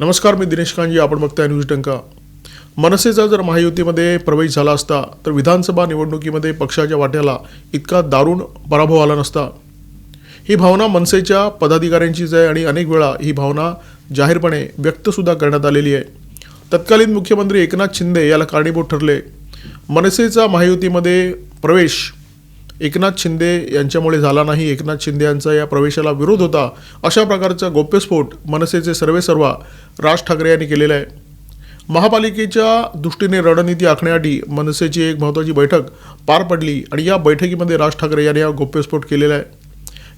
नमस्कार मी दिनेश कांजी आपण बघताय न्यूज टंका मनसेचा जर महायुतीमध्ये प्रवेश झाला असता तर विधानसभा निवडणुकीमध्ये पक्षाच्या वाट्याला इतका दारुण पराभव आला नसता. ही भावना मनसेच्या पदाधिकाऱ्यांचीच आहे आणि अनेक वेळा ही भावना जाहीरपणे व्यक्तसुद्धा करण्यात आलेली आहे. तत्कालीन मुख्यमंत्री एकनाथ शिंदे याला कारणीभूत ठरले. मनसेचा महायुतीमध्ये प्रवेश एकनाथ शिंदे यांच्यामुळे झाला नाही एकनाथ शिंदे यांचा या प्रवेशाला विरोध होता अशा प्रकारचा गोप्यस्फोट मनसेचे सर्वेसर्वा राज ठाकरे यांनी केलेला आहे. महापालिकेच्या दृष्टीने रणनीती आखण्यासाठी मनसेची एक महत्त्वाची बैठक पार पडली आणि या बैठकीमध्ये राज ठाकरे यांनी हा गोप्यस्फोट केलेला आहे.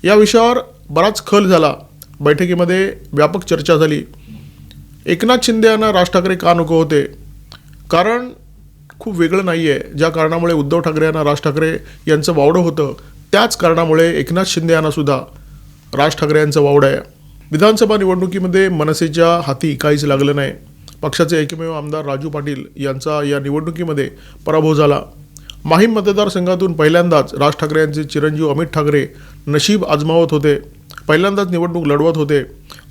या विषयावर बराच खल झाला. बैठकीमध्ये व्यापक चर्चा झाली. एकनाथ शिंदे यांना राज ठाकरे का नको होते? कारण खूप वेगळं नाही आहे ज्या कारणामुळे उद्धव ठाकरे यांना राज ठाकरे यांचं वावडं होतं त्याच कारणामुळे एकनाथ शिंदे यांना सुद्धा राज ठाकरे यांचं वावडं आहे. विधानसभा निवडणुकीमध्ये मनसेच्या हाती काहीच लागलं नाही. पक्षाचे एकमेव आमदार राजू पाटील यांचा या निवडणुकीमध्ये पराभव झाला. माहीम मतदारसंघातून पहिल्यांदाच राज ठाकरे यांचे चिरंजीव अमित ठाकरे नशीब आजमावत होते. पहिल्यांदाच निवडणूक लढवत होते.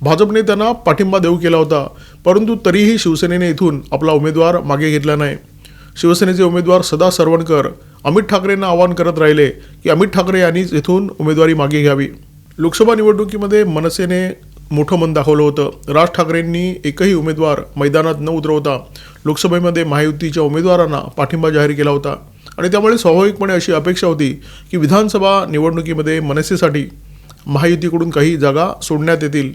भाजपने त्यांना पाठिंबा देऊ केला होता परंतु तरीही शिवसेनेने इथून आपला उमेदवार मागे घेतला नाही. शिवसेनेचे उमेदवार सदा सरवणकर अमित ठाकरेंना आवाहन करत राहिले की अमित ठाकरे यांनीच इथून उमेदवारी मागे घ्यावी. लोकसभा निवडणुकीमध्ये मनसेने मोठं मन दाखवलं होतं. राज ठाकरेंनी एकही उमेदवार मैदानात न उतरवता लोकसभेमध्ये महायुतीच्या उमेदवारांना पाठिंबा जाहीर केला होता. आणि त्यामुळे स्वाभाविकपणे अशी अपेक्षा होती की विधानसभा निवडणुकीमध्ये मनसेसाठी महायुतीकडून काही जागा सोडण्यात येतील.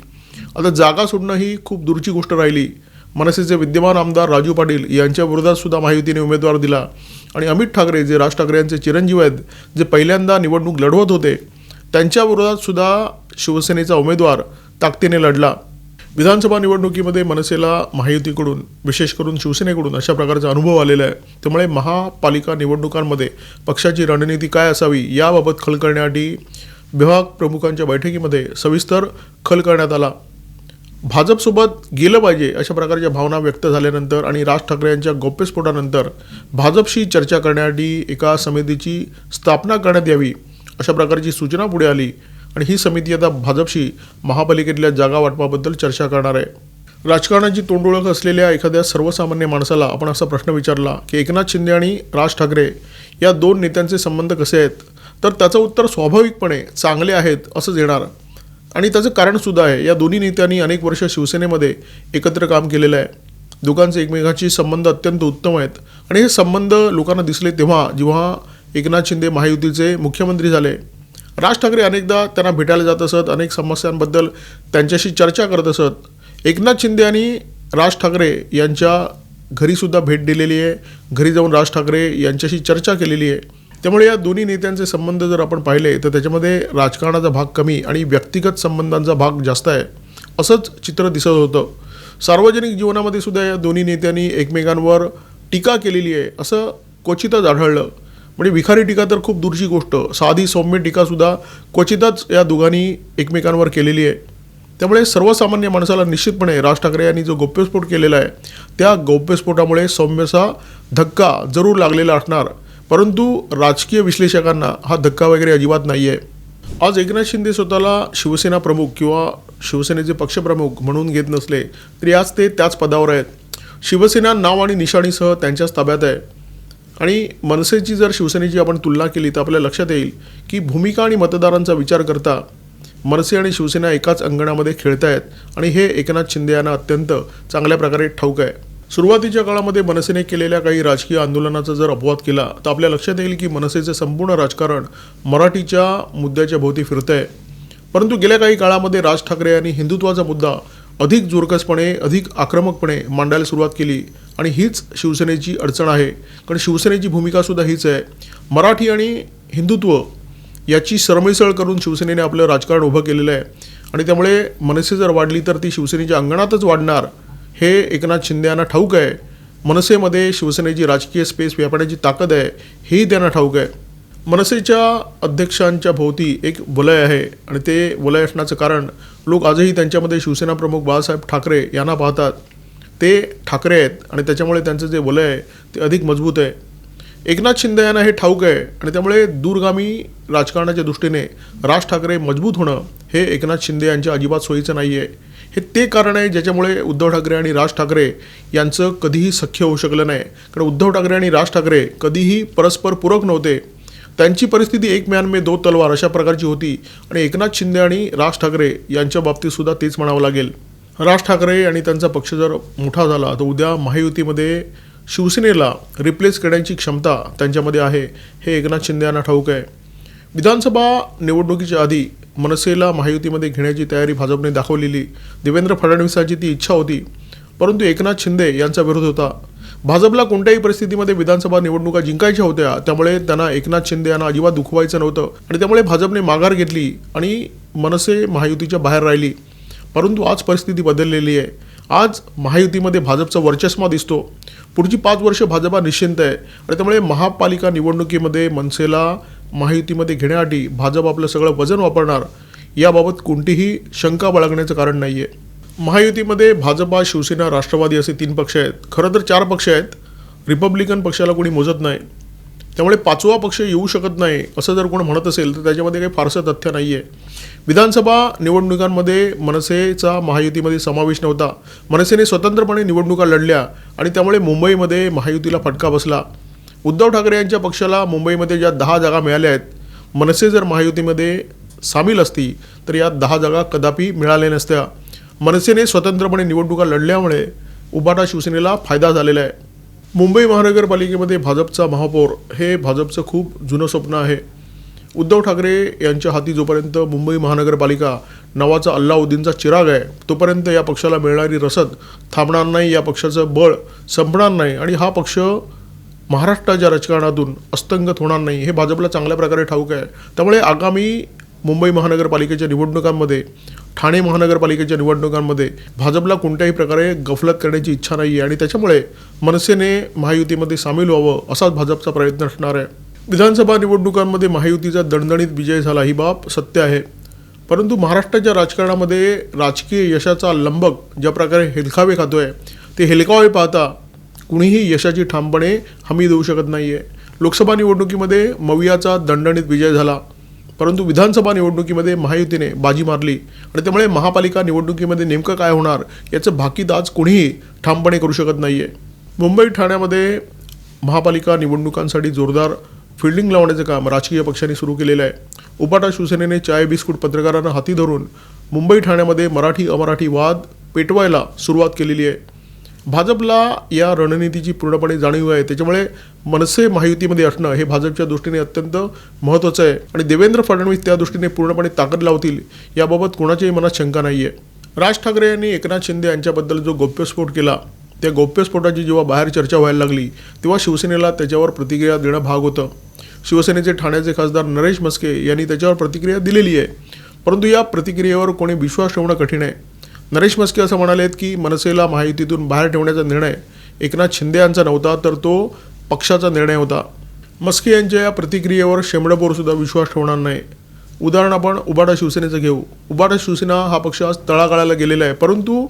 आता जागा सोडणं ही खूप दूरची गोष्ट राहिली. मनसेचे विद्यमान आमदार राजू पाटील यांच्या विरोधात सुद्धा महायुतीने उमेदवार दिला. आणि अमित ठाकरे जे राज ठाकरे यांचे चिरंजीव आहेत जे पहिल्यांदा निवडणूक लढवत होते त्यांच्या विरोधात सुद्धा शिवसेनेचा उमेदवार ताकदीने लढला. विधानसभा निवडणुकीमध्ये मनसेला महायुतीकडून विशेष करून शिवसेनेकडून अशा प्रकारचा अनुभव आलेला आहे. त्यामुळे महापालिका निवडणुकांमध्ये पक्षाची रणनीती काय असावी याबाबत खल करण्यासाठी विभाग प्रमुखांच्या बैठकीमध्ये सविस्तर खल करण्यात आला. भाजपसोबत गेलं पाहिजे अशा प्रकारच्या भावना व्यक्त झाल्यानंतर आणि राज ठाकरे यांच्या गौप्यस्फोटानंतर भाजपशी चर्चा करण्यासाठी एका समितीची स्थापना करण्यात यावी अशा प्रकारची सूचना पुढे आली. आणि ही समिती आता भाजपशी महापालिकेतल्या जागा वाटपाबद्दल चर्चा करणार आहे. राजकारणाची तोंडओळख असलेल्या एखाद्या सर्वसामान्य माणसाला आपण असा प्रश्न विचारला की एकनाथ शिंदे आणि राज ठाकरे या दोन नेत्यांचे संबंध कसे आहेत? तर त्याचं उत्तर स्वाभाविकपणे चांगले आहेत असंच येणार आणि त्याचं कारणसुद्धा आहे. या दोन्ही नेत्यांनी अनेक वर्ष शिवसेनेमध्ये एकत्र काम केलेलं आहे. दोघांचे एकमेकांशी संबंध अत्यंत उत्तम आहेत. आणि हे संबंध लोकांना दिसले तेव्हा जेव्हा एकनाथ शिंदे महायुतीचे मुख्यमंत्री झाले राज ठाकरे अनेकदा त्यांना भेटायला जात असत अनेक समस्यांबद्दल त्यांच्याशी चर्चा करत असत. एकनाथ शिंदे आणि राज ठाकरे यांच्या घरीसुद्धा भेट दिलेली आहे. घरी जाऊन राज ठाकरे यांच्याशी चर्चा केलेली आहे. त्यामुळे या दोन्ही नेत्यांचे संबंध जर आपण पाहिले तर त्याच्यामध्ये राजकारणाचा भाग कमी आणि व्यक्तिगत संबंधांचा भाग जास्त आहे असंच चित्र दिसत होतं. सार्वजनिक जीवनामध्ये सुद्धा या दोन्ही नेत्यांनी एकमेकांवर टीका केलेली आहे असं क्वचितच आढळलं. म्हणजे विखारी टीका तर खूप दूरची गोष्ट साधी सौम्य टीकासुद्धा क्वचितच या दोघांनी एकमेकांवर केलेली आहे. त्यामुळे सर्वसामान्य माणसाला निश्चितपणे राज ठाकरे यांनी जो गौप्यस्फोट केलेला आहे त्या गौप्यस्फोटामुळे सौम्यसा धक्का जरूर लागलेला असणार. परंतु राजकीय विश्लेषकांना हा धक्का वगैरे अजिबात नाही आहे आज एकनाथ शिंदे स्वतःला शिवसेना प्रमुख किंवा शिवसेनेचे पक्षप्रमुख म्हणून घेत नसले तरी आज ते त्याच पदावर आहेत. शिवसेना नाव आणि निशाणीसह त्यांच्याच ताब्यात आहे. आणि मनसेची जर शिवसेनेची आपण तुलना केली तर आपल्या लक्षात येईल की भूमिका आणि मतदारांचा विचार करता मनसे आणि शिवसेना एकाच अंगणामध्ये खेळतायत आणि हे एकनाथ शिंदे यांना अत्यंत चांगल्या प्रकारे ठाऊक आहे. सुरुवातीच्या काळामध्ये मनसेने केलेल्या काही राजकीय आंदोलनाचा जर अपवाद केला तर आपल्या लक्षात येईल की मनसेचे संपूर्ण राजकारण मराठीच्या मुद्द्याच्या भोवती फिरतं आहे परंतु गेल्या काही काळामध्ये राज ठाकरे यांनी हिंदुत्वाचा मुद्दा अधिक जोरकसपणे अधिक आक्रमकपणे मांडायला सुरुवात केली आणि हीच शिवसेनेची अडचण आहे. कारण शिवसेनेची भूमिकासुद्धा हीच आहे. मराठी आणि हिंदुत्व याची सरमिसळ करून शिवसेनेने आपलं राजकारण उभं केलेलं आहे. आणि त्यामुळे मनसे जर वाढली तर ती शिवसेनेच्या अंगणातच वाढणार हे एकनाथ शिंदे यांना ठाऊक आहे. मनसेमध्ये शिवसेनेची राजकीय स्पेस व्यापण्याची ताकद आहे हेही त्यांना ठाऊक आहे. मनसेच्या अध्यक्षांच्या भोवती एक वलय आहे आणि ते वलय असण्याचं कारण लोक आजही त्यांच्यामध्ये शिवसेना प्रमुख बाळासाहेब ठाकरे यांना पाहतात. ते ठाकरे आहेत आणि त्याच्यामुळे त्यांचं जे वलय आहे ते अधिक मजबूत आहे. एकनाथ शिंदे यांना हे ठाऊक आहे आणि त्यामुळे दूरगामी राजकारणाच्या दृष्टीने राज ठाकरे मजबूत होणं हे एकनाथ शिंदे यांच्या अजिबात सोयीचं नाही आहे हे ते कारण आहे ज्याच्यामुळे उद्धव ठाकरे आणि राज ठाकरे यांचं कधीही सख्य होऊ शकलं नाही. कारण उद्धव ठाकरे आणि राज ठाकरे कधीही परस्पर पूरक नव्हते. त्यांची परिस्थिती एक म्यान मे दो तलवार अशा प्रकारची होती. आणि एकनाथ शिंदे आणि राज ठाकरे यांच्या बाबतीतसुद्धा तेच म्हणावं लागेल. राज ठाकरे आणि त्यांचा पक्ष जर मोठा झाला तर उद्या महायुतीमध्ये शिवसेनेला रिप्लेस करण्याची क्षमता त्यांच्यामध्ये आहे. हे एकनाथ शिंदे यांना ठाऊक आहे. विधानसभा निवडणुकीच्या आधी मनसेला महायुतीमध्ये घेण्याची तयारी भाजपने दाखवलेली. देवेंद्र फडणवीसांची ती इच्छा होती परंतु एकनाथ शिंदे यांचा विरोध होता. भाजपला कोणत्याही परिस्थितीमध्ये विधानसभा निवडणुका जिंकायच्या होत्या त्यामुळे त्यांना एकनाथ शिंदे यांना अजिबात दुखवायचं नव्हतं आणि त्यामुळे भाजपने माघार घेतली आणि मनसे महायुतीच्या बाहेर राहिली. परंतु आज परिस्थिती बदललेली आहे. आज महायुतीमध्ये भाजपचा वर्चस्व दिसतो. पुढची पाच वर्ष भाजपा निश्चिंत आहे आणि त्यामुळे महापालिका निवडणुकीमध्ये मनसेला महायुतीमध्ये घेण्यासाठी भाजप आपलं सगळं वजन वापरणार याबाबत कोणतीही शंका बाळगण्याचं कारण नाही आहे महायुतीमध्ये भाजपा शिवसेना राष्ट्रवादी असे तीन पक्ष आहेत. खरं तर चार पक्ष आहेत. रिपब्लिकन पक्षाला कोणी मोजत नाही. त्यामुळे पाचवा पक्ष येऊ शकत नाही असं जर कोण म्हणत असेल तर त्याच्यामध्ये काही फारसं तथ्य नाही आहे विधानसभा निवडणुकांमध्ये मनसेचा महायुतीमध्ये समावेश नव्हता. मनसेने स्वतंत्रपणे निवडणुका लढल्या आणि त्यामुळे मुंबईमध्ये महायुतीला फटका बसला. उद्धव ठाकरे यांच्या पक्षाला मुंबईमध्ये ज्या दहा जागा मिळाल्या आहेत मनसे जर महायुतीमध्ये सामील असती तर या दहा जागा कदापि मिळाल्या नसत्या. मनसेने स्वतंत्रपणे निवडणुका लढल्यामुळे उबाटा शिवसेनेला फायदा झालेला आहे. मुंबई महानगरपालिकेमध्ये भाजपचा महापौर हे भाजपचं खूप जुनं स्वप्न आहे. उद्धव ठाकरे यांच्या हाती जोपर्यंत मुंबई महानगरपालिका नावाचा अल्लाउद्दीनचा चिराग आहे तोपर्यंत या पक्षाला मिळणारी रसद थांबणार नाही या पक्षाचं बळ संपणार नाही आणि हा पक्ष महाराष्ट्राच्या राजकारणातून अस्तंगत होणार नाही हे भाजपला चांगल्या प्रकारे ठाऊक आहे. त्यामुळे आगामी मुंबई महानगरपालिकेच्या निवडणुकांमध्ये ठाणे महानगरपालिकेच्या निवडणुकांमध्ये भाजपला कोणत्याही प्रकारे गफलत करण्याची इच्छा नाही आहे आणि त्याच्यामुळे मनसेने महायुतीमध्ये सामील व्हावं असाच भाजपचा प्रयत्न असणार आहे. विधानसभा निवडणुकांमध्ये महायुतीचा दणदणीत विजय झाला ही बाब सत्य आहे. परंतु महाराष्ट्राच्या राजकारणामध्ये राजकीय यशाचा लंबक ज्या प्रकारे हेलखावे आहे ते हेलकावे पाहता कुणीही यशाची ठामपणे हमी देऊ शकत नाही आहे लोकसभा निवडणुकीमध्ये मवियाचा दणदणीत विजय झाला. परंतु विधानसभा निवडणुकीमध्ये महायुतीने बाजी मारली. आणि त्यामुळे महापालिका निवडणुकीमध्ये नेमकं काय होणार याचं भाकीत आज कोणीही ठामपणे करू शकत नाही आहे मुंबई ठाण्यामध्ये महापालिका निवडणुकांसाठी जोरदार फिल्डिंग लावण्याचं काम राजकीय पक्षांनी सुरू केलेलं आहे. उपाटा शिवसेनेने चाय बिस्कुट पत्रकारांना हाती धरून मुंबई ठाण्यामध्ये मराठी अमराठी वाद पेटवायला सुरुवात केलेली आहे. भाजपला या रणनीतीची पूर्णपणे जाणीव आहे. त्याच्यामुळे मनसे महायुतीमध्ये असणं हे भाजपच्या दृष्टीने अत्यंत महत्त्वाचं आहे. आणि देवेंद्र फडणवीस त्या दृष्टीने पूर्णपणे ताकद लावतील याबाबत कोणाच्याही मनात शंका नाही आहे राज ठाकरे यांनी एकनाथ शिंदे यांच्याबद्दल जो गौप्यस्फोट केला त्या गौप्यस्फोटाची जेव्हा बाहेर चर्चा व्हायला लागली तेव्हा शिवसेनेला त्याच्यावर प्रतिक्रिया देणं भाग होतं. शिवसेनेचे ठाण्याचे खासदार नरेश मस्के यांनी त्याच्यावर प्रतिक्रिया दिलेली आहे. परंतु या प्रतिक्रियेवर कोणी विश्वास ठेवणं कठीण आहे. नरेश मस्के असं म्हणालेत की मनसेला महायुतीतून बाहेर ठेवण्याचा निर्णय एकनाथ शिंदे यांचा नव्हता तर तो पक्षाचा निर्णय होता. मस्के यांच्या या प्रतिक्रियेवर शेंबडपोरसुद्धा विश्वास ठेवणार नाही. उदाहरण आपण उबाडा शिवसेनेचं घेऊ. उबाडा शिवसेना हा पक्ष आज तळागाळाला गेलेला आहे परंतु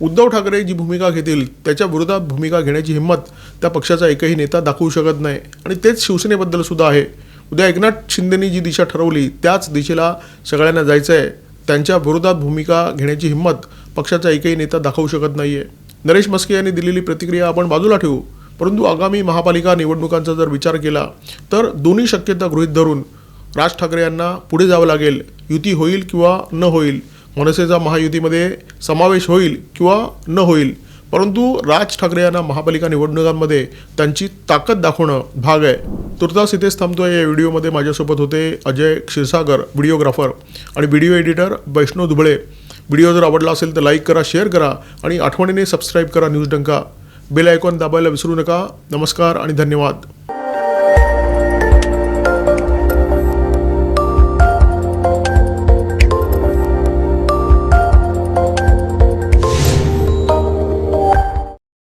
उद्धव ठाकरे जी भूमिका घेतील त्याच्या विरोधात भूमिका घेण्याची हिंमत त्या पक्षाचा एकही नेता दाखवू शकत नाही. आणि तेच शिवसेनेबद्दल सुद्धा आहे. उद्या एकनाथ शिंदेनी जी दिशा ठरवली त्याच दिशेला सगळ्यांना जायचं आहे त्यांच्या विरोधात भूमिका घेण्याची हिंमत पक्षाचा एकही नेता दाखवू शकत नाही आहे नरेश मस्के यांनी दिलेली प्रतिक्रिया आपण बाजूला ठेवू. परंतु आगामी महापालिका निवडणुकांचा जर विचार केला तर दोन्ही शक्यता गृहीत धरून राज ठाकरे यांना पुढे जावं लागेल. युती होईल किंवा न होईल. मनसेचा महायुतीमध्ये समावेश होईल किंवा न होईल. परंतु राज ठाकरे यांना महापालिका निवडणुकांमध्ये त्यांची ताकद दाखवणं भाग आहे. तुर्तास इथेच थांबतोय. या व्हिडिओमध्ये माझ्यासोबत होते अजय क्षीरसागर व्हिडिओग्राफर आणि video editor Vaishnav Duble video जर आवडला असेल तर लाईक करा शेअर करा आणि आठवणीने सबस्क्राईब करा न्यूज डंका बेल आयकॉन दाबायला विसरू नका. नमस्कार आणि धन्यवाद.